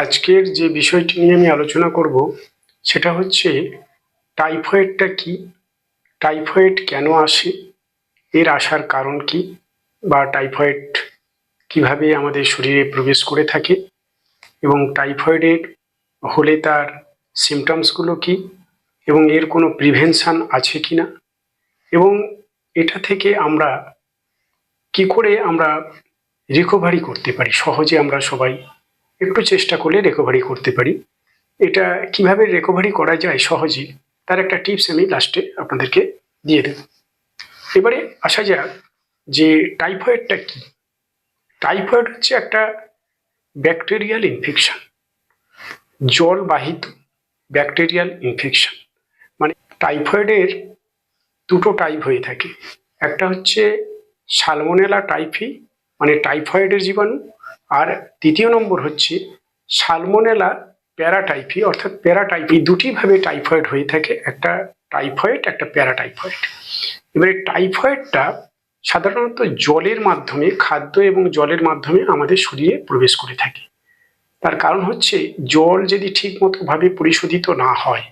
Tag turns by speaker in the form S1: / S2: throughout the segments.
S1: আজকের যে বিষয়টি নিয়ে আমি আলোচনা করব, সেটা হচ্ছে টাইফয়েডটা কি? টাইফয়েড কেন আসে? এর আসার কারণ কি? বা টাইফয়েড কীভাবে আমাদের শরীরে প্রবেশ করে থাকে? এবং টাইফয়েডের হলে তার সিমটমসগুলো কি? এবং এর কোনো প্রিভেনশান আছে কি না এবং এটা থেকে আমরা কি করে আমরা রিকভারি করতে পারি? সহজে আমরা সবাই একটু চেষ্টা করলে রিকভারি করতে পারি। এটা কীভাবে রিকভারি করা যায় সহজে, তার একটা টিপস আমি লাস্টে আপনাদেরকে দিয়ে দেব। এবারে আসা যাক যে টাইফয়েডটা কি। টাইফয়েড হচ্ছে একটা ব্যাকটেরিয়াল ইনফেকশন জলবাহিত ব্যাকটেরিয়াল ইনফেকশন মানে টাইফয়েডের দুটো টাইপ হয়ে থাকে। একটা হচ্ছে সালমোনেলা টাইফি মানে টাইফয়েডের জীবাণু আর দ্বিতীয় নম্বর হচ্ছে সালমোনেলা প্যারাটাইফি, অর্থাৎ প্যারাটাইফি দুটিভাবে টাইফয়েড হয়ে থাকে, একটা টাইফয়েড, একটা প্যারাটাইফয়েড। এবারে টাইফয়েডটা সাধারণত জলের মাধ্যমে, খাদ্য এবং জলের মাধ্যমে আমাদের শরীরে প্রবেশ করে থাকে। তার কারণ হচ্ছে জল যদি ঠিকমতোভাবে পরিশোধিত না হয়,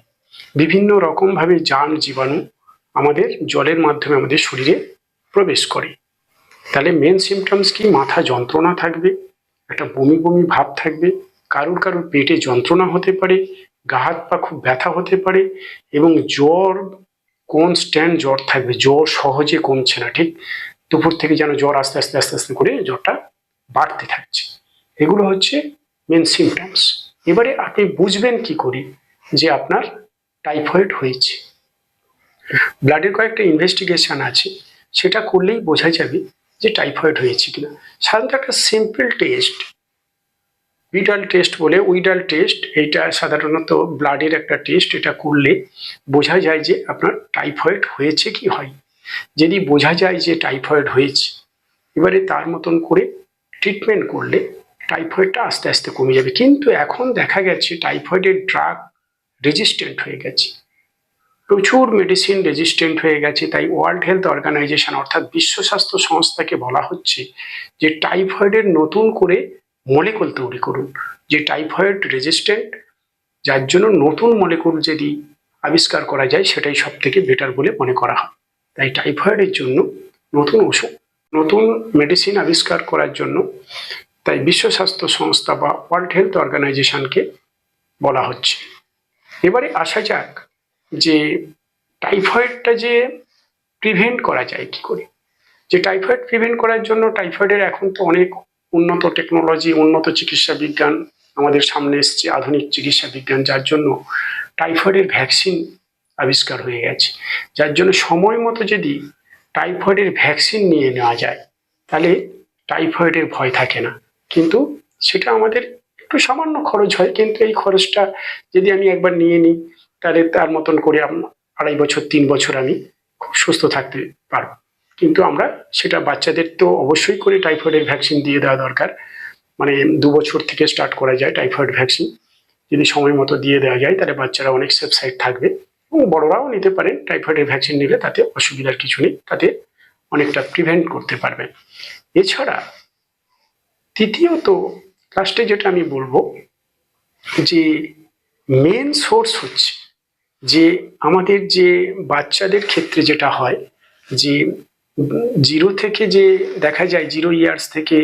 S1: বিভিন্ন রকমভাবে যান জীবাণু আমাদের জলের মাধ্যমে আমাদের শরীরে প্রবেশ করে। তাহলে মেন সিমটমস কি? মাথা যন্ত্রণা থাকবে একটা বমি বমি ভাব থাকবে, কারুর কারুর পেটে যন্ত্রণা হতে পারে, গা হাত পা খুব ব্যথা হতে পারে এবং জ্বর কনস্ট্যান্ট জ্বর থাকবে, জ্বর সহজে কমছে না, ঠিক? দুপুর থেকে যেন জ্বর আস্তে আস্তে আস্তে আস্তে করে জ্বরটা বাড়তে থাকছে। এগুলো হচ্ছে মেন সিমটমস এবারে আপনি বুঝবেন কি করে যে আপনার টাইফয়েড হয়েছে। ব্লাডের কয়েকটা ইনভেস্টিগেশন আছে, সেটা করলেই বোঝা যাবে যে টাইফয়েড হয়েছে কিনা। সাধারণত একটা সিম্পল টেস্ট উইডাল টেস্ট বলে উইডাল টেস্ট এইটা সাধারণত ব্লাডের একটা টেস্ট এটা করলে বোঝা যায় যে আপনার টাইফয়েড হয়েছে কি হয় যদি বোঝা যায় যে টাইফয়েড হয়েছে, এবারে তার মতন করে ট্রিটমেন্ট করলে টাইফয়েডটা আস্তে আস্তে কমে যাবে। কিন্তু এখন দেখা গেছে টাইফয়েডের ড্রাগ রেজিস্ট্যান্ট হয়ে গেছে। প্রচুর মেডিসিন রেজিস্ট্যান্ট হয়ে গেছে, তাই ওয়ার্ল্ড হেলথ অর্গানাইজেশন অর্থাৎ বিশ্ব স্বাস্থ্য সংস্থাকে বলা হচ্ছে যে টাইফয়েডের নতুন করে মলিকুল তৈরি করুন। যে টাইফয়েড রেজিস্ট্যান্ট যার জন্য নতুন মলিকুল যদি আবিষ্কার করা যায়, সেটাই সব থেকে বেটার বলে মনে করা হয়। তাই টাইফয়েডের জন্য নতুন ওষুধ, নতুন মেডিসিন আবিষ্কার করার জন্য তাই বিশ্ব স্বাস্থ্য সংস্থা বা ওয়ার্ল্ড হেলথ অর্গানাইজেশনকে বলা হচ্ছে। এবারে আসা যাক যে টাইফয়েডটা যে প্রিভেন্ট করা যায়, কি করে? যে টাইফয়েড প্রিভেন্ট করার জন্য টাইফয়েডের এখন তো অনেক উন্নত টেকনোলজি উন্নত চিকিৎসা বিজ্ঞান আমাদের সামনে এসছে, আধুনিক চিকিৎসা বিজ্ঞান, যার জন্য টাইফয়েডের ভ্যাকসিন আবিষ্কার হয়ে গেছে। যার জন্য সময় মতো যদি টাইফয়েডের ভ্যাকসিন নিয়ে নেওয়া যায়, তাহলে টাইফয়েডের ভয় থাকে না। কিন্তু সেটা আমাদের একটু সামান্য খরচ হয়, কিন্তু এই খরচটা যদি আমি একবার নিয়ে নিই তাহলে তার মতন করে আড়াই বছর, তিন বছর আমি খুব সুস্থ থাকতে পারব। কিন্তু আমরা সেটা বাচ্চাদের তো অবশ্যই করে টাইফয়েডের ভ্যাকসিন দিয়ে দেওয়া দরকার। মানে দু বছর থেকে স্টার্ট করা যায় টাইফয়েড ভ্যাকসিন যদি সময় মতো দিয়ে দেওয়া যায়, তাহলে বাচ্চারা অনেক সেফ সাইড থাকবে। এবং বড়রাও নিতে পারেন টাইফয়েডের ভ্যাকসিন নিলে, তাতে অসুবিধার কিছু নেই। তাতে অনেকটা প্রিভেন্ট করতে পারবেন এছাড়া তৃতীয়ত লাস্টে যেটা আমি বলব, যে মেন সোর্স হচ্ছে যে আমাদের যে বাচ্চাদের ক্ষেত্রে যেটা হয়, যে জিরো থেকে যে দেখা যায় জিরো ইয়ার্স থেকে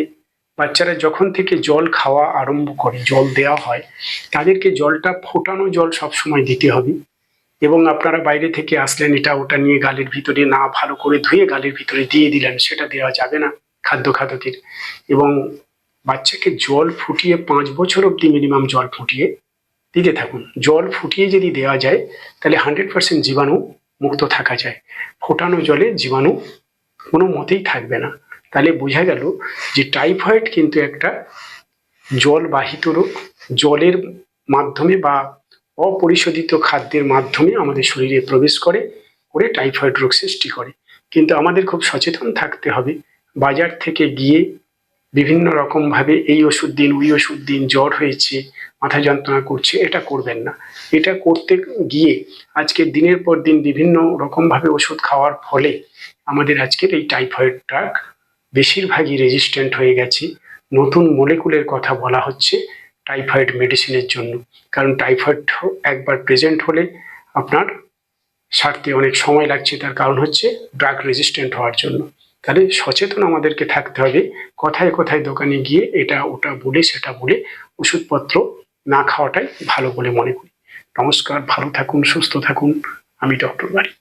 S1: বাচ্চারা যখন থেকে জল খাওয়া আরম্ভ করে, জল দেওয়া হয়, তাদেরকে জলটা ফোটানো জল সবসময় দিতে হবে এবং আপনারা বাইরে থেকে আসলেন, এটা ওটা নিয়ে গালের ভিতরে না ভালো করে ধুয়ে গালের ভিতরে দিয়ে দিলেন, সেটা দেওয়া যাবে না খাদ্য খাদ্যতির এবং বাচ্চাকে জল ফুটিয়ে পাঁচ বছর অব্দি মিনিমাম জল ফুটিয়ে দিতে থাকুন। জল ফুটিয়ে যদি দেওয়া যায়, তাহলে হান্ড্রেড পার্সেন্ট জীবাণু মুক্ত থাকা যায়। ফোটানো জলে জীবাণু কোনো মতেই থাকবে না। তাহলে বোঝা গেল যে টাইফয়েড কিন্তু একটা জলবাহিত রোগ। জলের মাধ্যমে বা অপরিশোধিত খাদ্যের মাধ্যমে আমাদের শরীরে প্রবেশ করে করে টাইফয়েড রোগ সৃষ্টি করে। কিন্তু আমাদের খুব সচেতন থাকতে হবে। বাজার থেকে গিয়ে বিভিন্ন রকমভাবে এই ওষুধ দিন, ওই ওষুধ দিন, জ্বর হয়েছে, মাথা যন্ত্রণা করছে, এটা করবেন না। এটা করতে গিয়ে আজকে দিনের পর দিন বিভিন্ন রকমভাবে ওষুধ খাওয়ার ফলে আমাদের আজকের এই টাইফয়েডটা বেশিরভাগই রেজিস্ট্যান্ট হয়ে গেছে। নতুন মলিকুলের কথা বলা হচ্ছে টাইফয়েড মেডিসিনের জন্য। কারণ টাইফয়েড একবার প্রেজেন্ট হলে আপনার সারতে অনেক সময় লাগছে, তার কারণ হচ্ছে ড্রাগ রেজিস্ট্যান্ট হওয়ার জন্য। তাহলে সচেতন আমাদেরকে থাকতে হবে। কোথায় কোথায় দোকানে গিয়ে এটা ওটা বলে সেটা বলে ওষুধপত্র না খাওয়াটাই ভালো বলে মনে করি। নমস্কার, ভালো থাকুন, সুস্থ থাকুন। আমি ডক্টর বাড়ি